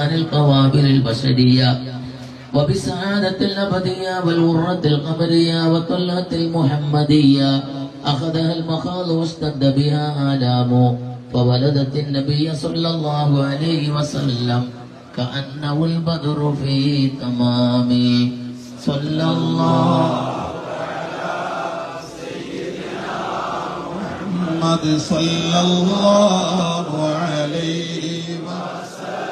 عن القوابل البشرية وبسعادة الأبدية والغرة القمرية وطلعة المحمدية أخذها المخاض واشتد بها آلام فولدت النبي صلى الله عليه وسلم كأنه البدر في تمام. صلى الله محمد صلى الله عليه وسلم.